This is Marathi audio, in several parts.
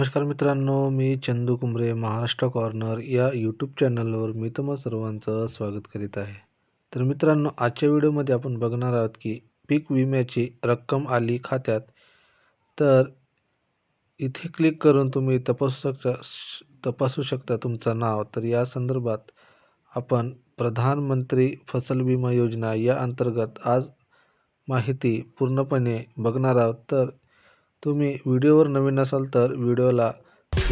नमस्कार मित्रांनो मी चंदू कुंबरे महाराष्ट्र कॉर्नर या यूट्यूब चॅनलवर मी तुम्हा सर्वांचं स्वागत करीत आहे. तर मित्रांनो आजच्या व्हिडिओमध्ये आपण बघणार आहोत की पीक विम्याची रक्कम आली खात्यात. तर इथे क्लिक करून तुम्ही तपासू शकता तपासू शकता तुमचं नाव. तर या संदर्भात आपण प्रधानमंत्री फसल विमा योजना या अंतर्गत आज माहिती पूर्णपणे बघणार आहोत. तर तुम्ही व्हिडिओवर नवीन असाल तर व्हिडिओला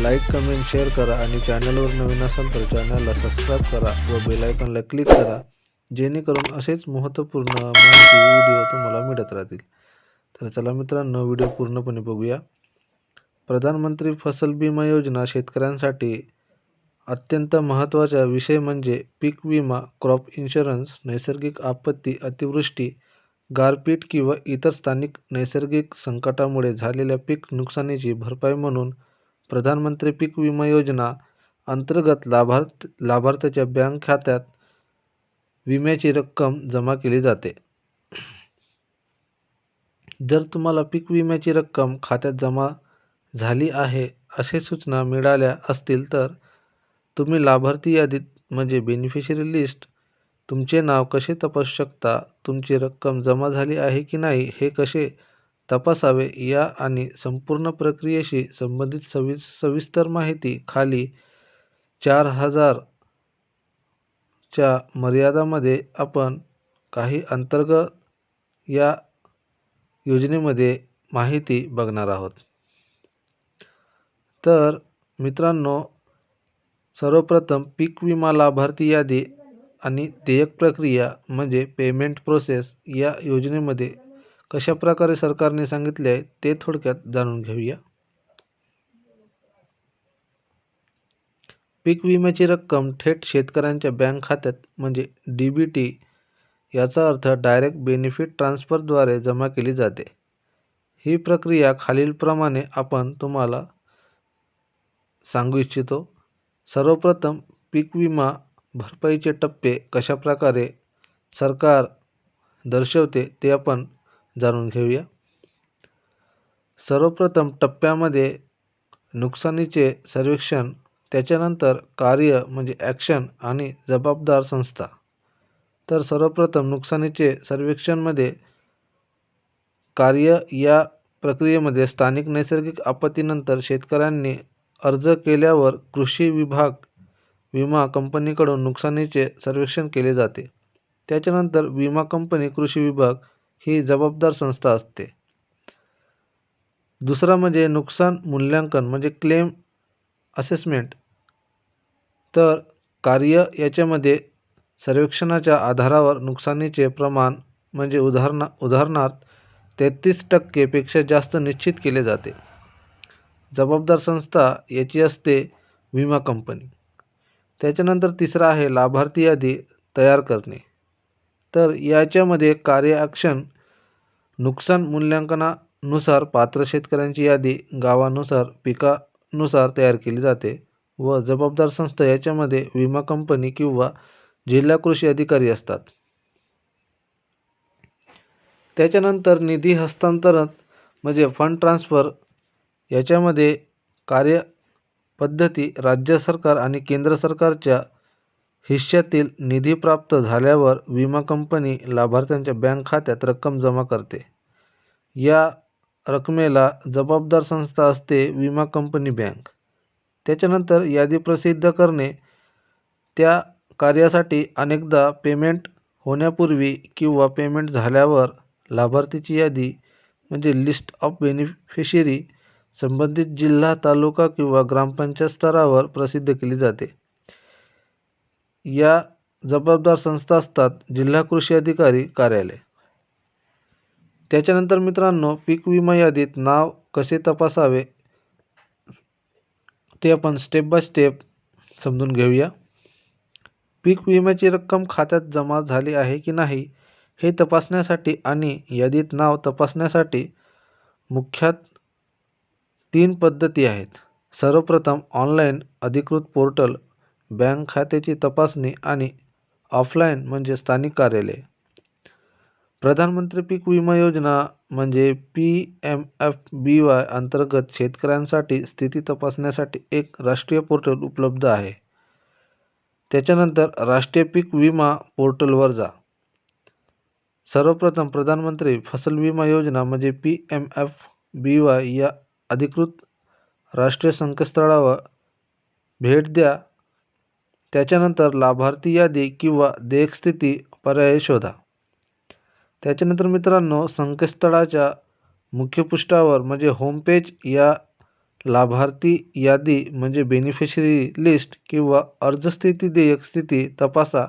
लाईक कमेंट शेअर करा आणि चॅनलवर नवीन असाल तर चॅनलला सबस्क्राईब करा व बेलायकॉनला क्लिक करा जेणेकरून असेच महत्त्वपूर्ण माहिती व्हिडिओ तुम्हाला मिळत राहतील. तर चला मित्रांनो व्हिडिओ पूर्णपणे बघूया. प्रधानमंत्री फसल विमा योजना शेतकऱ्यांसाठी अत्यंत महत्त्वाचा विषय म्हणजे पीक विमा क्रॉप इन्शुरन्स नैसर्गिक आपत्ती अतिवृष्टी गारपीट किंवा इतर स्थानिक नैसर्गिक संकटामुळे झालेल्या पीक नुकसानीची भरपाई म्हणून प्रधानमंत्री पीक विमा योजना अंतर्गत लाभार्थ लाभार्थ्याच्या बँक खात्यात विम्याची रक्कम जमा केली जाते. जर तुम्हाला पीक विम्याची रक्कम खात्यात जमा झाली आहे असे सूचना मिळाल्या असतील तर तुम्ही लाभार्थी यादीत म्हणजे बेनिफिशरी लिस्ट तुमचे नाव कसे तपासू शकता? तुमची रक्कम जमा झाली आहे की नाही? हे कसे तपासावे? या आणि संपूर्ण प्रक्रियेशी संबंधित सवि सविस्तर माहिती खाली चार हजारच्या मर्यादामध्ये आपण काही अंतर्गत या योजनेमध्ये माहिती बघणार आहोत. तर मित्रांनो सर्वप्रथम पीक विमा लाभार्थी यादी आणि देयक प्रक्रिया म्हणजे पेमेंट प्रोसेस या योजनेमध्ये कशा प्रकारे सरकारने सांगितले आहे ते थोडक्यात जाणून घेऊया. पीक विम्याची रक्कम थेट शेतकऱ्यांच्या बँक खात्यात म्हणजे डी बी टी याचा अर्थ डायरेक्ट बेनिफिट ट्रान्सफरद्वारे जमा केली जाते. ही प्रक्रिया खालीलप्रमाणे आपण तुम्हाला सांगू इच्छितो. सर्वप्रथम पीक विमा भरपाईचे टप्पे कशाप्रकारे सरकार दर्शवते ते आपण जाणून घेऊया. सर्वप्रथम टप्प्यामध्ये नुकसानीचे सर्वेक्षण त्याच्यानंतर कार्य म्हणजे ॲक्शन आणि जबाबदार संस्था. तर सर्वप्रथम नुकसानीचे सर्वेक्षणमध्ये कार्य या प्रक्रियेमध्ये स्थानिक नैसर्गिक आपत्तीनंतर शेतकऱ्यांनी अर्ज केल्यावर कृषी विभाग विमा कंपनीकडून नुकसानीचे सर्वेक्षण केले जाते. त्याच्यानंतर विमा कंपनी कृषी विभाग ही जबाबदार संस्था असते. दुसरा म्हणजे नुकसान मूल्यांकन म्हणजे क्लेम असेसमेंट. तर कार्य याच्यामध्ये सर्वेक्षणाच्या आधारावर नुकसानीचे प्रमाण म्हणजे उदाहरणा उदाहरणार्थ तेहतीस टक्केपेक्षा जास्त निश्चित केले जाते. जबाबदार संस्था याची असते विमा कंपनी. त्याच्यानंतर तिसरा आहे लाभार्थी यादी तयार करणे. तर याच्यामध्ये कार्यक्षण नुकसान मूल्यांकनानुसार पात्र शेतकऱ्यांची यादी गावानुसार पिकानुसार तयार केली जाते व जबाबदार संस्था याच्यामध्ये विमा कंपनी किंवा जिल्हा कृषी अधिकारी असतात. त्याच्यानंतर निधी हस्तांतरण म्हणजे फंड ट्रान्सफर याच्यामध्ये कार्य पद्धती राज्य सरकार आणि केंद्र सरकारच्या हिश्श्यातील निधी प्राप्त झाल्यावर विमा कंपनी लाभार्थ्यांच्या बँक खात्यात रक्कम जमा करते. या रकमेला जबाबदार संस्था असते विमा कंपनी बँक. त्याच्यानंतर यादी प्रसिद्ध करणे त्या कार्यासाठी अनेकदा पेमेंट होण्यापूर्वी किंवा पेमेंट झाल्यावर लाभार्थीची यादी म्हणजे लिस्ट ऑफ बेनिफिशरी संबंधित जिल्हा तालुका किंवा ग्रामपंचायत स्तरावर प्रसिद्ध केली जाते. या जबाबदार संस्था असतात जिल्हा कृषी अधिकारी कार्यालय. त्याच्यानंतर मित्रांनो पीक विमा यादीत नाव कसे तपासावे ते आपण स्टेप बाय स्टेप समजून घेऊया. पीक विम्याची रक्कम खात्यात जमा झाली आहे की नाही हे तपासण्यासाठी आणि यादीत नाव तपासण्यासाठी मुख्यात तीन पद्धती आहेत सर्वप्रथम ऑनलाईन अधिकृत पोर्टल बँक खात्याची तपासणी आणि ऑफलाईन म्हणजे स्थानिक कार्यालय प्रधानमंत्री पीक विमा योजना म्हणजे P M F B Y अंतर्गत शेतकऱ्यांसाठी स्थिती तपासण्यासाठी एक राष्ट्रीय पोर्टल उपलब्ध आहे. त्याच्यानंतर राष्ट्रीय पीक विमा पोर्टलवर जा. सर्वप्रथम प्रधानमंत्री फसल विमा योजना म्हणजे P M F B Y या अधिकृत राष्ट्रीय संकेतस्थळावर भेट द्या. त्याच्यानंतर लाभार्थी यादी किंवा देयकस्थिती पर्याय शोधा. त्याच्यानंतर मित्रांनो संकेतस्थळाच्या मुख्यपृष्ठावर म्हणजे होमपेज या लाभार्थी यादी म्हणजे बेनिफिशरी लिस्ट किंवा अर्ज स्थिती देयक स्थिती तपासा.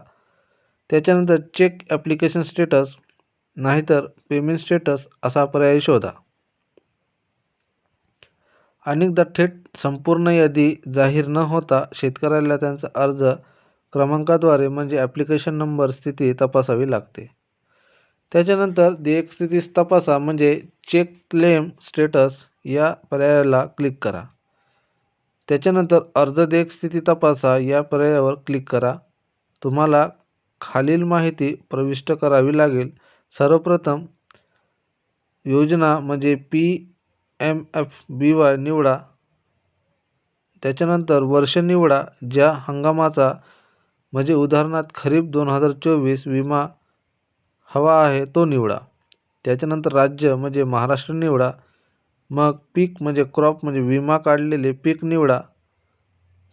त्याच्यानंतर चेक ॲप्लिकेशन स्टेटस नाहीतर पेमेंट स्टेटस असा पर्याय शोधा. अनेकदा थेट संपूर्ण यादी जाहीर न होता शेतकऱ्याला त्यांचा अर्ज क्रमांकाद्वारे म्हणजे ॲप्लिकेशन नंबर स्थिती तपासावी लागते. त्याच्यानंतर देयक स्थिती तपासा म्हणजे चेक क्लेम स्टेटस या पर्यायाला क्लिक करा. त्याच्यानंतर अर्ज देयक स्थिती तपासा या पर्यायावर क्लिक करा. तुम्हाला खालील माहिती प्रविष्ट करावी लागेल. सर्वप्रथम योजना म्हणजे P M F B Y निवडा. त्याच्यानंतर वर्ष निवडा. ज्या हंगामाचा म्हणजे उदाहरणार्थ खरीप दोन हजार चोवीस विमा हवा आहे तो निवडा. त्याच्यानंतर राज्य म्हणजे महाराष्ट्र निवडा. मग पीक म्हणजे क्रॉप म्हणजे विमा काढलेले पीक निवडा.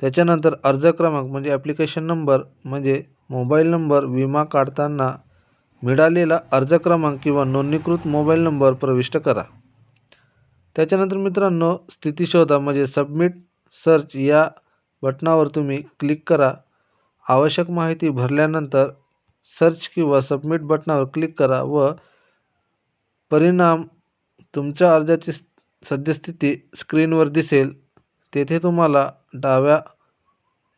त्याच्यानंतर अर्ज क्रमांक म्हणजे ॲप्लिकेशन नंबर म्हणजे मोबाईल नंबर विमा काढताना मिळालेला अर्ज क्रमांक किंवा नोंदणीकृत मोबाईल नंबर प्रविष्ट करा. त्याच्यानंतर मित्रांनो स्थिती शोधा म्हणजे सबमिट सर्च या बटणावर तुम्ही क्लिक करा. आवश्यक माहिती भरल्यानंतर सर्च किंवा सबमिट बटणावर क्लिक करा व परिणाम तुमच्या अर्जाची सद्यस्थिती स्क्रीनवर दिसेल. तेथे तुम्हाला डाव्या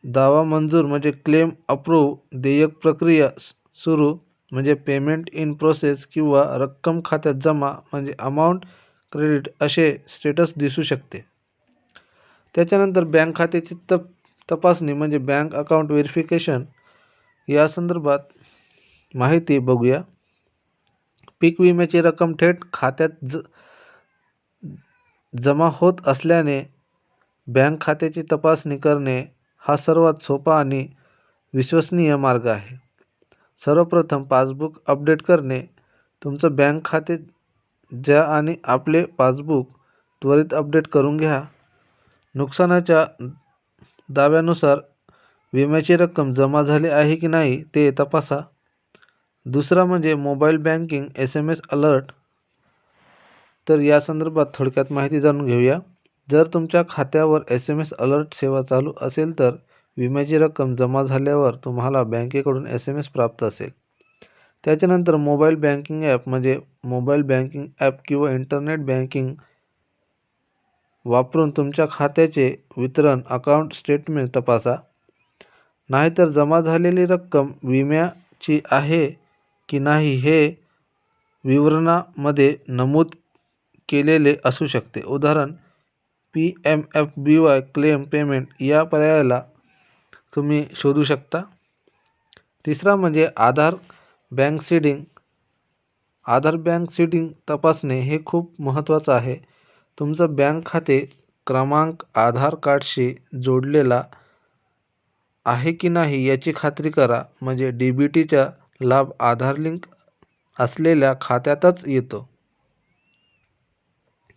दावा मंजूर म्हणजे क्लेम अप्रूव्ह, देयक प्रक्रिया सुरू म्हणजे पेमेंट इन प्रोसेस किंवा रक्कम खात्यात जमा म्हणजे अमाऊंट क्रेडिट असे स्टेटस दिसू शकते. त्याच्यानंतर बँक खात्याची तप तपासणी म्हणजे बँक अकाउंट व्हेरिफिकेशन या संदर्भात माहिती बघूया. पीक विम्याची रक्कम थेट खात्यात ज जमा होत असल्याने बँक खात्याची तपासणी करणे हा सर्वात सोपा आणि विश्वसनीय मार्ग आहे. सर्वप्रथम पासबुक अपडेट करणे. तुमचं बँक खाते जा आणि आपले पासबुक त्वरित अपडेट करून घ्या. नुकसानाच्या दाव्यानुसार विम्याची रक्कम जमा झाली आहे की नाही ते तपासा. दुसरा म्हणजे mobile banking S M S alert. तर या संदर्भात थोडक्यात माहिती जाणून घेऊया. जर तुमच्या खात्यावर एस एम एस अलर्ट सेवा चालू असेल तर विम्याची रक्कम जमा झाल्यावर तुम्हाला बँकेकडून एस एम एस प्राप्त असेल. त्याच्यानंतर मोबाईल बँकिंग ॲप म्हणजे मोबाईल बँकिंग ॲप किंवा इंटरनेट बँकिंग वापरून तुमच्या खात्याचे वितरण अकाउंट स्टेटमेंट तपासा. नाहीतर जमा झालेली रक्कम विम्याची आहे की नाही हे विवरणामध्ये नमूद केलेले असू शकते. उदाहरण P M F B Y claim payment या पर्यायाला तुम्ही शोधू शकता. तिसरा म्हणजे Aadhaar bank seeding. Aadhaar bank seeding तपासणे हे खूप महत्त्वाचं आहे. तुमचं बँक खाते क्रमांक आधार कार्डशी जोडलेला आहे की नाही याची खात्री करा म्हणजे डी बी टीचा लाभ आधार लिंक असलेल्या खात्यातच येतो.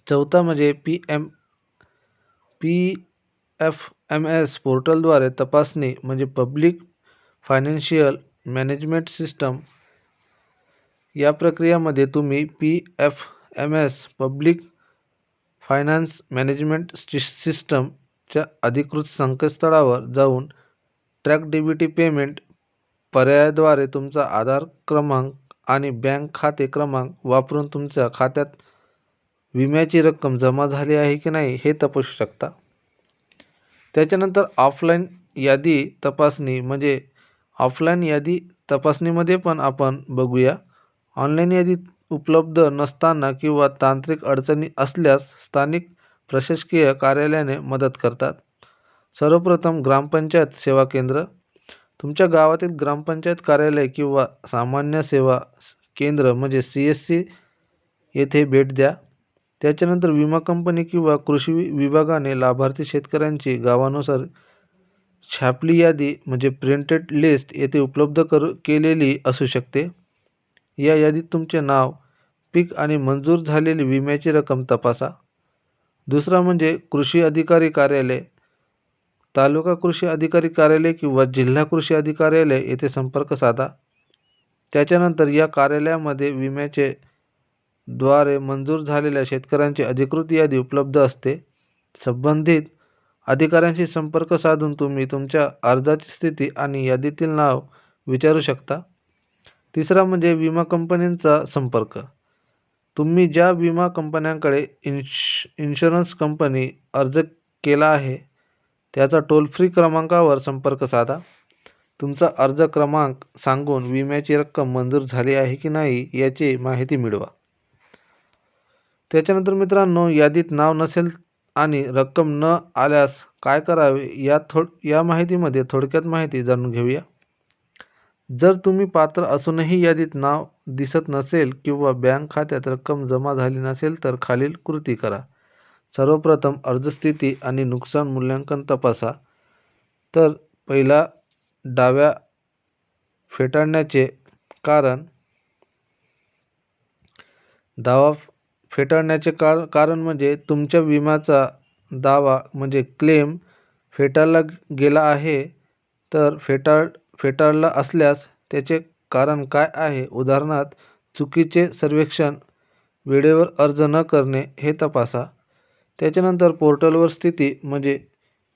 चौथा म्हणजे P M P F M S पोर्टलद्वारे तपासणी म्हणजे पब्लिक फायनान्शियल मॅनेजमेंट सिस्टम. या प्रक्रियेमध्ये तुम्ही P F M S public finance management system सिस्टमच्या अधिकृत संकेतस्थळावर जाऊन ट्रॅक डी.बी.टी पेमेंट पर्यायाद्वारे तुमचा आधार क्रमांक आणि बँक खाते क्रमांक वापरून तुमच्या खात्यात विम्याची रक्कम जमा झाली आहे की नाही हे तपासू शकता. त्याच्यानंतर ऑफलाईन यादी तपासणी म्हणजे ऑफलाईन यादी तपासणीमध्ये पण आपण बघूया. ऑनलाईन यादी उपलब्ध नसताना किंवा तांत्रिक अडचणी असल्यास स्थानिक प्रशासकीय कार्यालयाने मदत करतात. सर्वप्रथम ग्रामपंचायत सेवा केंद्र. तुमच्या गावातील ग्रामपंचायत कार्यालय किंवा सामान्य सेवा केंद्र म्हणजे सी एस सी येथे भेट द्या त्याच्यानंतर विमा कंपनी किंवा कृषी विभागाने लाभार्थी शेतकऱ्यांची गावानुसार छापली यादी म्हणजे प्रिंटेड लिस्ट येथे उपलब्ध करू केलेली असू शकते या यादीत तुमचे नाव पीक आणि मंजूर झालेली विम्याची रक्कम तपासा. दुसरा म्हणजे कृषी अधिकारी कार्यालय तालुका कृषी अधिकारी कार्यालय किंवा जिल्हा कृषी अधिकार्यालय येथे संपर्क साधा. त्याच्यानंतर या कार्यालयामध्ये विम्याचे द्वारे मंजूर झालेल्या शेतकऱ्यांची अधिकृत यादी उपलब्ध असते. संबंधित अधिकाऱ्यांशी संपर्क साधून तुम्ही तुमच्या अर्जाची स्थिती आणि यादीतील नाव विचारू शकता. तिसरा म्हणजे विमा कंपन्यांचा संपर्क. तुम्ही ज्या विमा कंपन्यांकडे इन्श इन्शुरन्स कंपनी अर्ज केला आहे त्याचा टोल फ्री क्रमांकावर संपर्क साधा. तुमचा अर्ज क्रमांक सांगून विम्याची रक्कम मंजूर झाली आहे की नाही याची माहिती मिळवा. त्याच्यानंतर मित्रांनो यादीत नाव नसेल आणि रक्कम न आल्यास काय करावे या थोड या माहितीमध्ये थोडक्यात माहिती जाणून घेऊया. जर तुम्ही पात्र असूनही यादीत नाव दिसत नसेल किंवा बँक खात्यात रक्कम जमा झाली नसेल तर खालील कृती करा. सर्वप्रथम अर्जस्थिती आणि नुकसान मूल्यांकन तपासा. तर पहिला डाव्या फेटाळण्याचे कारण दावा फेटाळण्याचे कार कारण म्हणजे तुमच्या विम्याचा दावा म्हणजे क्लेम फेटाळला गेला आहे तर फेटाळ फेटाळला असल्यास त्याचे कारण काय आहे? उदाहरणार्थ चुकीचे सर्वेक्षण वेळेवर अर्ज न करणे हे तपासा. त्याच्यानंतर पोर्टलवर स्थिती म्हणजे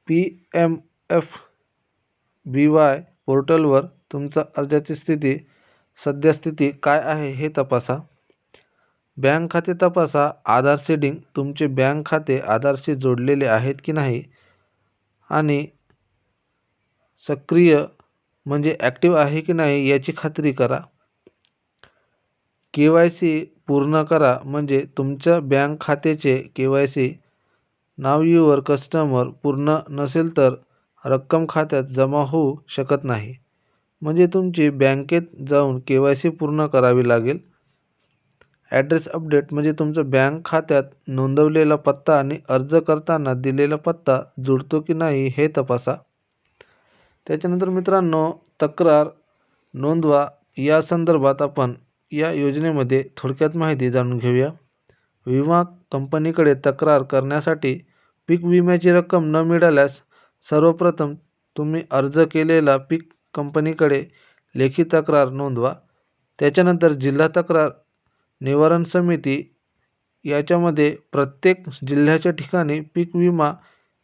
P M F B Y पोर्टलवर तुमचा अर्जाची स्थिती सद्यस्थिती काय आहे हे तपासा. बँक खाते तपासा. आधार सेडिंग. तुमचे बँक खाते आधारशी जोडलेले आहेत की नाही? आणि सक्रिय म्हणजे ॲक्टिव्ह आहे की नाही याची खात्री करा. के वाय सी पूर्ण करा म्हणजे तुमच्या बँक खात्याचे के वाय सी नाव युअर कस्टमर पूर्ण नसेल तर रक्कम खात्यात जमा होऊ शकत नाही. म्हणजे तुमची बँकेत जाऊन के वाय सी पूर्ण करावी लागेल. ॲड्रेस अपडेट म्हणजे तुमचं बँक खात्यात नोंदवलेला पत्ता आणि अर्ज करताना दिलेला पत्ता जुळतो की नाही हे तपासा. त्याच्यानंतर मित्रांनो तक्रार नोंदवा. या संदर्भात आपण या योजनेमध्ये थोडक्यात माहिती जाणून घेऊया. विमा कंपनीकडे तक्रार करण्यासाठी पीक विम्याची रक्कम न मिळाल्यास सर्वप्रथम तुम्ही अर्ज केलेला पीक कंपनीकडे लेखी तक्रार नोंदवा. त्याच्यानंतर जिल्हा तक्रार निवारण समिती याच्यामध्ये प्रत्येक जिल्ह्याच्या ठिकाणी पीक विमा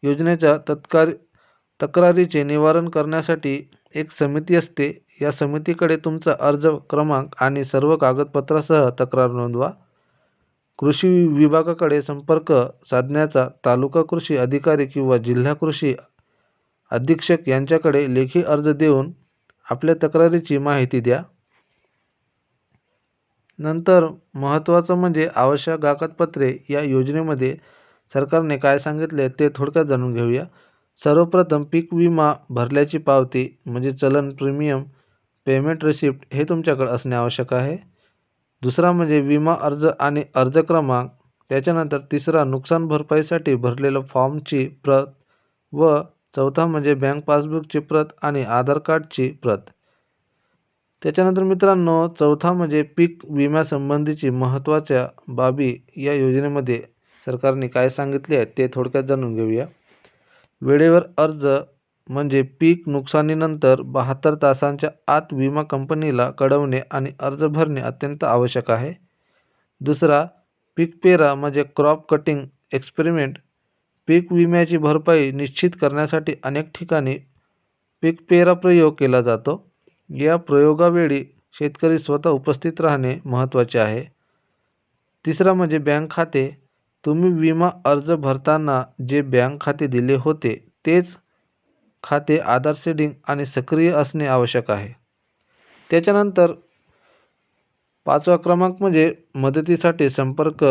योजनेच्या तत्काल तक्रारीचे निवारण करण्यासाठी एक समिती असते. या समितीकडे तुमचा अर्ज क्रमांक आणि सर्व कागदपत्रासह तक्रार नोंदवा. कृषी विभागाकडे संपर्क साधण्याचा तालुका कृषी अधिकारी किंवा जिल्हा कृषी अधीक्षक यांच्याकडे लेखी अर्ज देऊन आपल्या तक्रारीची माहिती द्या. नंतर महत्त्वाचं म्हणजे आवश्यक कागदपत्रे या योजनेमध्ये सरकारने काय सांगितले ते थोडक्यात जाणून घेऊया. सर्वप्रथम पीक विमा भरल्याची पावती म्हणजे चलन प्रीमियम पेमेंट रिसिप्ट हे तुमच्याकडे असणे आवश्यक आहे. दुसरा म्हणजे विमा अर्ज आणि अर्ज क्रमांक त्याच्यानंतर तिसरा नुकसान भरपाईसाठी भरलेलं फॉर्मची प्रत व चौथा म्हणजे बँक पासबुकची प्रत आणि आधार कार्डची प्रत. त्याच्यानंतर मित्रांनो चौथा म्हणजे पीक विम्यासंबंधीची महत्त्वाच्या बाबी या योजनेमध्ये सरकारने काय सांगितले आहे ते थोडक्यात जाणून घेऊया. वेळेवर अर्ज म्हणजे पीक नुकसानीनंतर बहात्तर तासांच्या आत विमा कंपनीला कळवणे आणि अर्ज भरणे अत्यंत आवश्यक आहे. दुसरा पीक पेरा म्हणजे क्रॉप कटिंग एक्सपेरिमेंट पीक विम्याची भरपाई निश्चित करण्यासाठी अनेक ठिकाणी पीक पेरा प्रयोग केला जातो. या प्रयोगावेळी शेतकरी स्वतः उपस्थित राहणे महत्त्वाचे आहे. तिसरा म्हणजे बँक खाते तुम्ही विमा अर्ज भरताना जे बँक खाते दिले होते तेच खाते आधार सेडिंग आणि सक्रिय असणे आवश्यक आहे. त्याच्यानंतर पाचवा क्रमांक म्हणजे मदतीसाठी संपर्क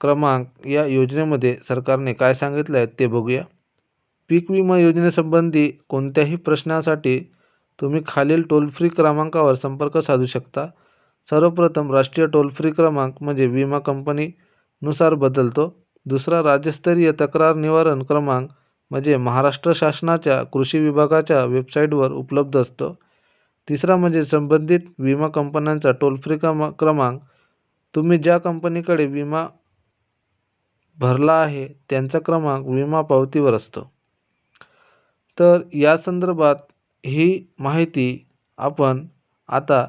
क्रमांक या योजनेमध्ये सरकारने काय सांगितलं आहे ते बघूया. पीक विमा योजनेसंबंधी कोणत्याही प्रश्नासाठी तुम्ही खालील टोल फ्री क्रमांकावर संपर्क साधू शकता. सर्वप्रथम राष्ट्रीय टोल फ्री क्रमांक म्हणजे विमा कंपनी नुसार बदलतो. दुसरा राज्यस्तरीय तक्रार निवारण क्रमांक म्हणजे महाराष्ट्र शासनाच्या कृषी विभागाच्या वेबसाईटवर उपलब्ध असतो. तिसरा म्हणजे संबंधित विमा कंपन्यांचा टोल फ्री क्रमा क्रमांक. तुम्ही ज्या कंपनीकडे विमा भरला आहे त्यांचा क्रमांक विमा पावतीवर असतो. तर या संदर्भात ही माहिती आपण आता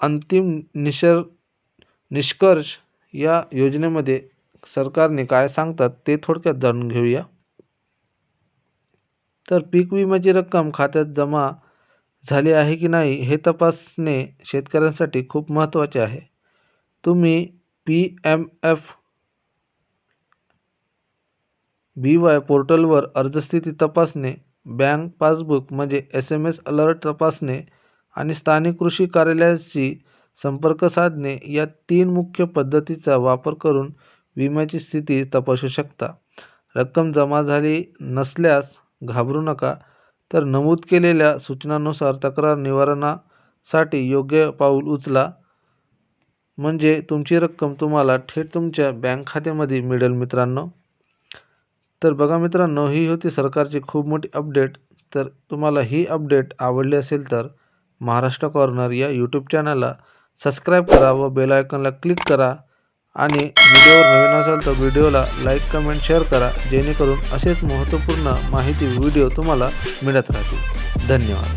अंतिम निशर निष्कर्ष या योजनेमध्ये सरकारने काय सांगतात ते थोडक्यात जाणून घेऊया. तर पीक विम्याची रक्कम खात्यात जमा झाली आहे की नाही हे तपासणे शेतकऱ्यांसाठी खूप महत्त्वाचे आहे. तुम्ही P M F B Y पोर्टलवर अर्जस्थिती तपासणे बँक पासबुक म्हणजे एस एम एस अलर्ट तपासणे आणि स्थानिक कृषी कार्यालयाची संपर्क साधणे या तीन मुख्य पद्धतीचा वापर करून विम्याची स्थिती तपासू शकता. रक्कम जमा झाली नसल्यास घाबरू नका तर नमूद केलेल्या सूचनांनुसार तक्रार निवारणासाठी योग्य पाऊल उचला. म्हणजे तुमची रक्कम तुम्हाला थेट तुमच्या बँक खात्यामध्ये मिळेल मित्रांनो. तर बघा मित्रांनो ही होती सरकारची खूप मोठी अपडेट. तर तुम्हाला ही अपडेट आवडली असेल तर महाराष्ट्र कॉर्नर या यूट्यूब चॅनलला सबस्क्राईब करा व बेल आयकॉनला क्लिक करा. आणि व्हिडिओवर नवीन असाल तर व्हिडिओला लाईक कमेंट शेअर करा. जेणेकरून असेच महत्त्वपूर्ण माहिती व्हिडिओ तुम्हाला मिळत राहतील. धन्यवाद.